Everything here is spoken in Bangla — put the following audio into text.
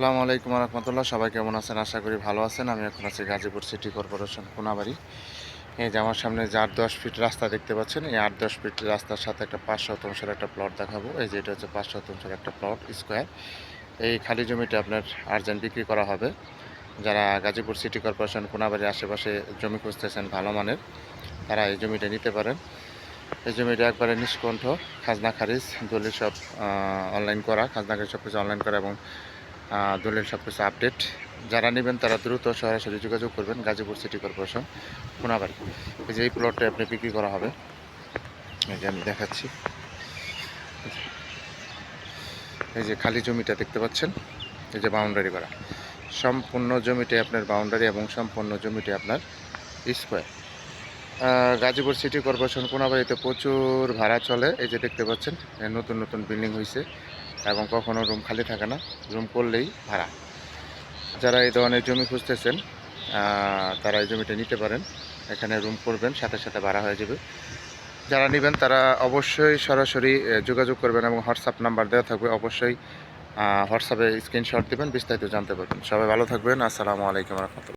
আসসালামু আলাইকুম রহমতুল্লাহ। সবাই কেমন আছেন? আশা করি ভালো আছেন। আমি এখন আছি গাজীপুর সিটি কর্পোরেশন, কোনাবাড়ি। এই যে আমার সামনে যে আট দশ ফিট রাস্তা দেখতে পাচ্ছেন, এই আট দশ ফিট রাস্তার সাথে একটা পাঁচ শতাংশের একটা প্লট দেখাবো। এই যে এটা হচ্ছে পাঁচ শতাংশের একটা প্লট স্কোয়ার এই খালি জমিটা আপনার আর্জেন্ট বিক্রি করা হবে। যারা গাজীপুর সিটি কর্পোরেশন, কোনাবাড়ির আশেপাশে জমি খুঁজতেছেন ভালো মানের, তারা এই জমিটা নিতে পারেন। এই জমিটা একবারে নিষ্কণ্ঠ। খাজনা খারিজ, দলিল সব অনলাইন করা। খাজনা খারিজ সব কিছু অনলাইন করা এবং দলিল সব কিছু আপডেট যারা নেবেন তারা দ্রুত সরাসরি যোগাযোগ করবেন গাজীপুর সিটি কর্পোরেশন কোনাবাড়ি এই যে এই প্লটটা আপনি বিক্রি করা হবে। এই যে আমি দেখাচ্ছি। এই যে খালি জমিটা দেখতে পাচ্ছেন? এই যে বাউন্ডারি করা। সম্পূর্ণ জমিটি আপনার বাউন্ডারি এবং সম্পূর্ণ জমিটি আপনার স্কোয়ার গাজীপুর সিটি কর্পোরেশন কোনাবাড়িতে প্রচুর ভাড়া চলে। এই যে দেখতে পাচ্ছেন নতুন নতুন বিল্ডিং হয়েছে এবং কখনো রুম খালি থাকে না, রুম করলেই ভাড়া। যারা এই ধরনের জমি খুঁজতেছেন তারা এই জমিটা নিতে পারেন। এখানে রুম করবেন, সাথে সাথে ভাড়া হয়ে যাবে। যারা নেবেন, তারা অবশ্যই সরাসরি যোগাযোগ করবেন এবং হোয়াটসঅ্যাপ নাম্বার দেওয়া থাকবে। অবশ্যই হোয়াটসঅ্যাপে স্ক্রিনশট দেবেন, বিস্তারিত জানতে পারবেন। সবাই ভালো থাকবেন। আসসালামু আলাইকুম রহমতুল্লাহ।